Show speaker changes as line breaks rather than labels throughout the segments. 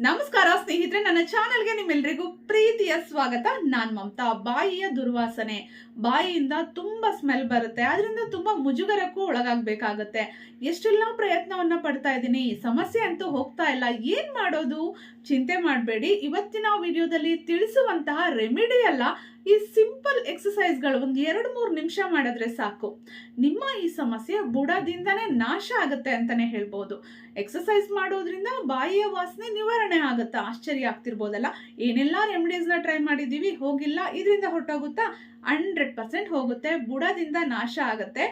ನಮಸ್ಕಾರ, ಸ್ನೇಹಿತರೆ, ನನ್ನ ಚಾನೆಲ್ಗೆ ನಿಮ್ಮೆಲ್ಲರಿಗೂ ಪ್ರೀತಿಯ ಸ್ವಾಗತ. ನಾನ್ ಮಮತಾ, ಬಾಯಿಯ ದುರ್ವಾಸನೆ. ಬಾಯಿಯಿಂದ ತುಂಬಾ ಸ್ಮೆಲ್ ಬರುತ್ತೆ. ಅದರಿಂದ ತುಂಬಾ ಮುಜುಗರಕ್ಕೂ ಒಳಗಾಗ್ಬೇಕಾಗತ್ತೆ. ಎಷ್ಟೆಲ್ಲ ಪ್ರಯತ್ನವನ್ನ ಪಡ್ತಾ ಇದ್ದೀನಿ. ಸಮಸ್ಯೆ ಅಂತೂ ಹೋಗ್ತಾ ಇಲ್ಲ. ಏನ್ ಮಾಡೋದು? ಚಿಂತೆ ಮಾಡಬೇಡಿ. ಇವತ್ತಿನ ವಿಡಿಯೋದಲ್ಲಿ ತಿಳಿಸುವಂತಹ ರೆಮಿಡಿ ಅಲ್ಲ ಈ ಸಿಂಪಲ್ ಎಕ್ಸಸೈಸ್ಗಳು ಒಂದು ಎರಡು ಮೂರು ನಿಮಿಷ ಮಾಡಿದ್ರೆ ಸಾಕು. ನಿಮ್ಮ ಈ ಸಮಸ್ಯೆ ಬುಡದಿಂದನೇ ನಾಶ ಆಗುತ್ತೆ ಅಂತಾನೆ ಹೇಳ್ಬೋದು. ಎಕ್ಸಸೈಸ್ ಮಾಡೋದ್ರಿಂದ ಬಾಯಿಯ ವಾಸನೆ ನಿವಾರಣೆ ಆಗುತ್ತಾ? ಆಶ್ಚರ್ಯ ಆಗ್ತಿರ್ಬೋದಲ್ಲ? ಏನೆಲ್ಲ ರೆಮಿಡೀಸ್ನ ಟ್ರೈ ಮಾಡಿದ್ದೀವಿ, ಹೋಗಿಲ್ಲ, ಇದರಿಂದ ಹೊರಟೋಗುತ್ತಾ? ಹಂಡ್ರೆಡ್ ಪರ್ಸೆಂಟ್ ಹೋಗುತ್ತೆ, ಬುಡದಿಂದ ನಾಶ ಆಗುತ್ತೆ.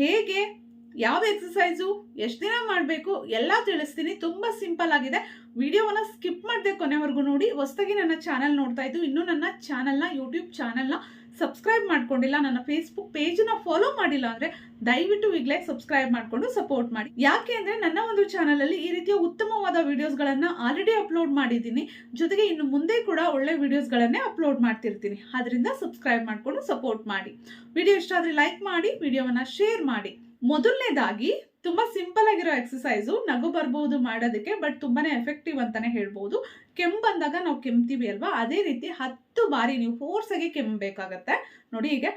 ಹೇಗೆ? ಯಾವ ಎಕ್ಸಸೈಸು ಎಷ್ಟು ದಿನ ಮಾಡಬೇಕು? ಎಲ್ಲ ತಿಳಿಸ್ತೀನಿ. ತುಂಬ ಸಿಂಪಲ್ ಆಗಿದೆ. ವಿಡಿಯೋವನ್ನು ಸ್ಕಿಪ್ ಮಾಡದೆ ಕೊನೆವರೆಗೂ ನೋಡಿ. ಹೊಸದಾಗಿ ನನ್ನ ಚಾನಲ್ ನೋಡ್ತಾ ಇದ್ದು, ಇನ್ನೂ ನನ್ನ ಚಾನಲ್ನ ಯೂಟ್ಯೂಬ್ ಚಾನಲ್ನ ಸಬ್ಸ್ಕ್ರೈಬ್ ಮಾಡ್ಕೊಂಡಿಲ್ಲ, ನನ್ನ ಫೇಸ್ಬುಕ್ ಪೇಜನ್ನ ಫಾಲೋ ಮಾಡಿಲ್ಲ ಅಂದರೆ ದಯವಿಟ್ಟು ಈಗಲೇ ಸಬ್ಸ್ಕ್ರೈಬ್ ಮಾಡಿಕೊಂಡು ಸಪೋರ್ಟ್ ಮಾಡಿ. ಯಾಕೆ ಅಂದರೆ ನನ್ನ ಒಂದು ಚಾನಲಲ್ಲಿ ಈ ರೀತಿಯ ಉತ್ತಮವಾದ ವೀಡಿಯೋಸ್ಗಳನ್ನು ಆಲ್ರೆಡಿ ಅಪ್ಲೋಡ್ ಮಾಡಿದ್ದೀನಿ. ಜೊತೆಗೆ ಇನ್ನು ಮುಂದೆ ಕೂಡ ಒಳ್ಳೆ ವೀಡಿಯೋಸ್ಗಳನ್ನೇ ಅಪ್ಲೋಡ್ ಮಾಡ್ತಿರ್ತೀನಿ. ಅದರಿಂದ ಸಬ್ಸ್ಕ್ರೈಬ್ ಮಾಡಿಕೊಂಡು ಸಪೋರ್ಟ್ ಮಾಡಿ. ವಿಡಿಯೋ ಇಷ್ಟ ಆದರೆ ಲೈಕ್ ಮಾಡಿ, ವಿಡಿಯೋವನ್ನು ಶೇರ್ ಮಾಡಿ. ಮೊದಲನೇದಾಗಿ ತುಂಬಾ ಸಿಂಪಲ್ ಆಗಿರೋ ಎಕ್ಸಸೈಸು ನಗು ಬರ್ಬೋದು ಮಾಡೋದಕ್ಕೆ ಬಟ್ ತುಂಬಾನೇ ಎಫೆಕ್ಟಿವ್ ಅಂತಾನೆ ಹೇಳ್ಬೋದು. ಕೆಮ್ಮು ಬಂದಾಗ ನಾವು ಕೆಮ್ತೀವಿ ಅಲ್ವಾ? ಅದೇ ರೀತಿ ಹತ್ತು ಬಾರಿ ನೀವು ಫೋರ್ಸ್ ಆಗಿ ಕೆಮ್ಮಬೇಕಾಗತ್ತೆ ನೋಡಿ ಹೀಗೆ.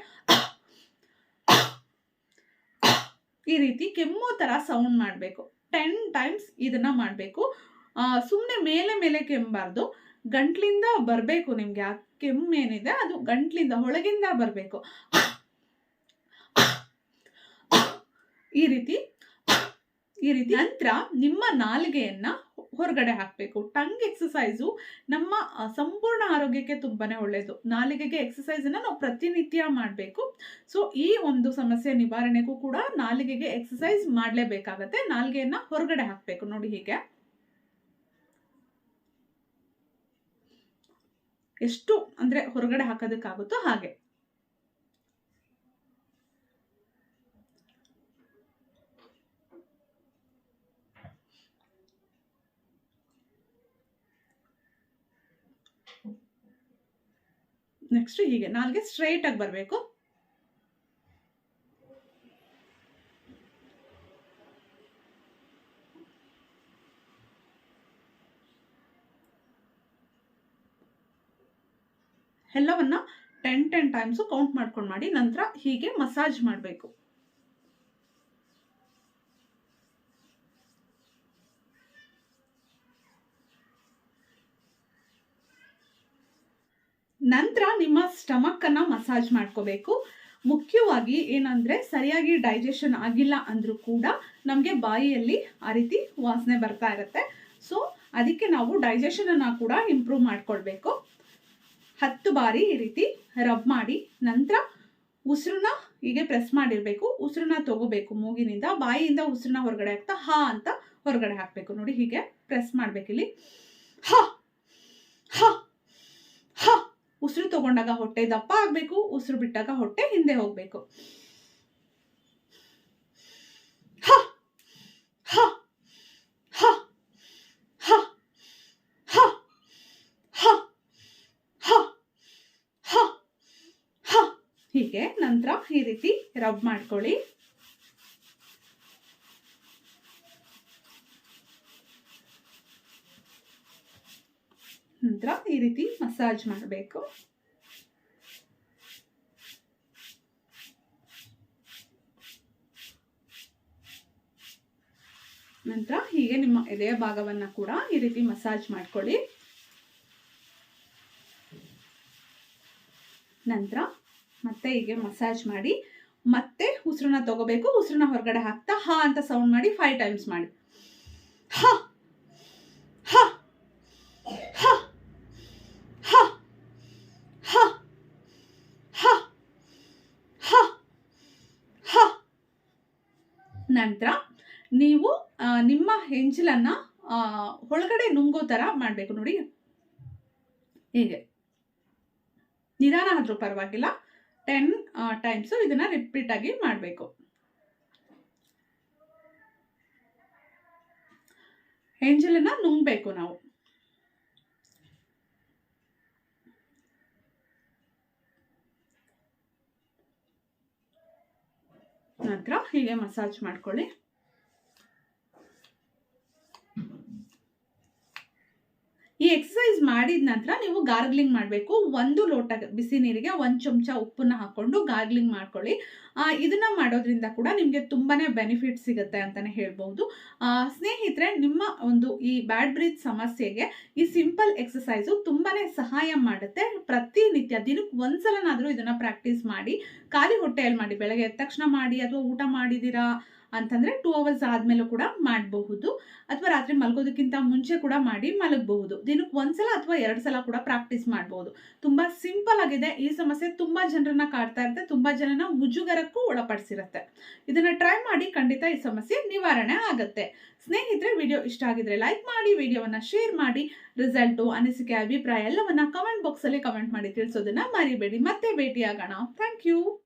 ಈ ರೀತಿ ಕೆಮ್ಮೋ ತರ ಸೌಂಡ್ ಮಾಡಬೇಕು. ಟೆನ್ ಟೈಮ್ಸ್ ಇದನ್ನ ಮಾಡಬೇಕು. ಸುಮ್ಮನೆ ಮೇಲೆ ಮೇಲೆ ಕೆಮ್ಮಬಾರ್ದು. ಗಂಟ್ಲಿಂದ ಬರಬೇಕು ನಿಮಗೆ. ಆ ಕೆಮ್ಮೇನಿದೆ ಅದು ಗಂಟ್ಲಿಂದ ಒಳಗಿಂದ ಬರಬೇಕು. ಈ ರೀತಿ ಈ ರೀತಿ ನಂತರ ನಿಮ್ಮ ನಾಲಿಗೆಯನ್ನ ಹೊರಗಡೆ ಹಾಕಬೇಕು. ಟಂಗ್ ಎಕ್ಸಸೈಸು ನಮ್ಮ ಸಂಪೂರ್ಣ ಆರೋಗ್ಯಕ್ಕೆ ತುಂಬಾನೇ ಒಳ್ಳೆಯದು ನಾಲಿಗೆಗೆ ಎಕ್ಸಸೈಸನ್ನು ನಾವು ಪ್ರತಿನಿತ್ಯ ಮಾಡಬೇಕು. ಸೊ ಈ ಒಂದು ಸಮಸ್ಯೆ ನಿವಾರಣೆಗೂ ಕೂಡ ನಾಲಿಗೆಗೆ ಎಕ್ಸಸೈಸ್ ಮಾಡಲೇಬೇಕಾಗತ್ತೆ. ನಾಲಿಗೆಯನ್ನ ಹೊರಗಡೆ ಹಾಕಬೇಕು. ನೋಡಿ ಹೀಗೆ. ಎಷ್ಟು ಅಂದರೆ ಹೊರಗಡೆ ಹಾಕೋದಕ್ಕಾಗುತ್ತೋ ಹಾಗೆ. ನೆಕ್ಸ್ಟ್ ಹೀಗೆ. ನಾಲ್ಗೆ ಸ್ಟ್ರೈಟ್ ಆಗಿ ಬರಬೇಕು. ಎಲ್ಲವನ್ನ ಟೆನ್ ಟೆನ್ ಟೈಮ್ಸು ಕೌಂಟ್ ಮಾಡ್ಕೊಂಡು ಮಾಡಿ ನಂತರ ಹೀಗೆ ಮಸಾಜ್ ಮಾಡಬೇಕು. ನಂತರ ನಿಮ್ಮ ಸ್ಟಮಕ್ ಮಸಾಜ್ ಮಾಡ್ಕೋಬೇಕು. ಮುಖ್ಯವಾಗಿ ಏನಂದ್ರೆ ಸರಿಯಾಗಿ ಡೈಜೆಷನ್ ಆಗಿಲ್ಲ ಅಂದ್ರೂ ಕೂಡ ನಮಗೆ ಬಾಯಿಯಲ್ಲಿ ಆ ರೀತಿ ವಾಸನೆ ಬರ್ತಾ ಇರುತ್ತೆ. ಸೊ ಅದಕ್ಕೆ ನಾವು ಡೈಜೆಷನ್ ಅನ್ನ ಕೂಡ ಇಂಪ್ರೂವ್ ಮಾಡ್ಕೊಳ್ಬೇಕು ಹತ್ತು ಬಾರಿ ಈ ರೀತಿ ರಬ್ ಮಾಡಿ, ನಂತರ ಉಸಿರನ್ನ ಹೀಗೆ ಪ್ರೆಸ್ ಮಾಡಿರಬೇಕು. ಉಸಿರನ್ನ ತಗೋಬೇಕು ಮೂಗಿನಿಂದ. ಬಾಯಿಯಿಂದ ಉಸಿರನ್ನ ಹೊರಗಡೆ ಹಾಕ್ತಾ ಹಾ ಅಂತ ಹೊರಗಡೆ ಹಾಕ್ಬೇಕು. ನೋಡಿ ಹೀಗೆ ಪ್ರೆಸ್ ಮಾಡ್ಬೇಕು ಇಲ್ಲಿ ಹಾ! ಹ! ಉಸಿರು ತಗೊಂಡಾಗ ಹೊಟ್ಟೆ ದಪ್ಪ ಆಗಬೇಕು, ಉಸಿರು ಬಿಟ್ಟಾಗ ಹೊಟ್ಟೆ ಹಿಂದೆ ಹೋಗ್ಬೇಕು. ಹ ಹ ಹ ಹ ಹ ಹ ಹ ಹೀಗೆ ನಂತರ ಈ ರೀತಿ ರಬ್ ಮಾಡ್ಕೊಳ್ಳಿ. ನಂತರ ಈ ರೀತಿ ಮಸಾಜ್ ಮಾಡಬೇಕು. ನಂತರ ಹೀಗೆ ನಿಮ್ಮ ಎದೆಯ ಭಾಗವನ್ನ ಕೂಡ ಈ ರೀತಿ ಮಸಾಜ್ ಮಾಡ್ಕೊಳ್ಳಿ. ನಂತರ ಮತ್ತೆ ಹೀಗೆ ಮಸಾಜ್ ಮಾಡಿ ಮತ್ತೆ ಉಸಿರನ್ನ ತಗೋಬೇಕು. ಉಸಿರನ್ನ ಹೊರಗಡೆ ಹಾಕ್ತಾ ಹಾ ಅಂತ ಸೌಂಡ್ ಮಾಡಿ ಫೈವ್ ಟೈಮ್ಸ್ ಮಾಡಿ. ನಂತರ ನೀವು ನಿಮ್ಮ ಹೆಂಚಲನ್ನ ಒಳಗಡೆ ನುಂಗೋ ತರ ಮಾಡಬೇಕು ನೋಡಿ. ಹೀಗೆ. ನಿಧಾನ ಆದರೂ ಪರವಾಗಿಲ್ಲ. ಟೆನ್ ಟೈಮ್ಸ್ ಇದನ್ನ ರಿಪೀಟ್ ಆಗಿ ಮಾಡಬೇಕು. ಹೆಂಜಲನ್ನು ನುಂಗಬೇಕು ನಾವು. ನಂತರ ಹೀಗೆ ಮಸಾಜ್ ಮಾಡ್ಕೊಳ್ಳಿ ಈ ಎಕ್ಸಸೈಸ್ ಮಾಡಿದ ನಂತರ ನೀವು ಗಾರ್ಗ್ಲಿಂಗ್ ಮಾಡಬೇಕು. ಒಂದು ಲೋಟ ಬಿಸಿ ನೀರಿಗೆ ಒಂದು ಚಮಚ ಉಪ್ಪನ್ನ ಹಾಕ್ಕೊಂಡು ಗಾರ್ಗ್ಲಿಂಗ್ ಮಾಡ್ಕೊಳ್ಳಿ. ಇದನ್ನ ಮಾಡೋದ್ರಿಂದ ಕೂಡ ನಿಮಗೆ ತುಂಬಾನೇ ಬೆನಿಫಿಟ್ ಸಿಗುತ್ತೆ ಅಂತಾನೆ ಹೇಳ್ಬಹುದು. ಸ್ನೇಹಿತರೆ, ನಿಮ್ಮ ಒಂದು ಈ ಬ್ಯಾಡ್ ಬ್ರೀತ್ ಸಮಸ್ಯೆಗೆ ಈ ಸಿಂಪಲ್ ಎಕ್ಸಸೈಸು ತುಂಬಾನೇ ಸಹಾಯ ಮಾಡುತ್ತೆ. ಪ್ರತಿನಿತ್ಯ ದಿನಕ್ಕೆ ಒಂದ್ಸಲನಾದ್ರೂ ಇದನ್ನ ಪ್ರಾಕ್ಟೀಸ್ ಮಾಡಿ. ಖಾಲಿ ಹೊಟ್ಟೆಯಲ್ಲಿ ಮಾಡಿ, ಬೆಳಗ್ಗೆ ಎದ್ದ ತಕ್ಷಣ ಮಾಡಿ, ಅಥವಾ ಊಟ ಮಾಡಿದ್ದೀರಾ ಅಂತಂದ್ರೆ ಟೂ ಅವರ್ಸ್ ಆದಮೇಲೂ ಕೂಡ ಮಾಡಬಹುದು. ಅಥವಾ ರಾತ್ರಿ ಮಲಗೋದಕ್ಕಿಂತ ಮುಂಚೆ ಕೂಡ ಮಾಡಿ ಮಲಗಬಹುದು. ದಿನಕ್ಕೆ ಒಂದ್ಸಲ ಅಥವಾ ಎರಡು ಸಲ ಕೂಡ ಪ್ರಾಕ್ಟೀಸ್ ಮಾಡಬಹುದು. ತುಂಬ ಸಿಂಪಲ್ ಆಗಿದೆ. ಈ ಸಮಸ್ಯೆ ತುಂಬ ಜನರನ್ನ ಕಾಡ್ತಾ ಇರುತ್ತೆ. ತುಂಬ ಜನನ ಮುಜುಗರಕ್ಕೂ ಒಳಪಡಿಸಿರುತ್ತೆ. ಇದನ್ನು ಟ್ರೈ ಮಾಡಿ ಖಂಡಿತ ಈ ಸಮಸ್ಯೆ ನಿವಾರಣೆ ಆಗುತ್ತೆ. ಸ್ನೇಹಿತರೆ ವಿಡಿಯೋ ಇಷ್ಟ ಆಗಿದ್ರೆ ಲೈಕ್ ಮಾಡಿ ವಿಡಿಯೋವನ್ನು ಶೇರ್ ಮಾಡಿ ರಿಸಲ್ಟು ಅನಿಸಿಕೆ, ಅಭಿಪ್ರಾಯ ಎಲ್ಲವನ್ನ ಕಮೆಂಟ್ ಬಾಕ್ಸಲ್ಲಿ ಕಮೆಂಟ್ ಮಾಡಿ ತಿಳಿಸೋದನ್ನ ಮರಿಬೇಡಿ. ಮತ್ತೆ ಭೇಟಿಯಾಗೋಣ. Thank you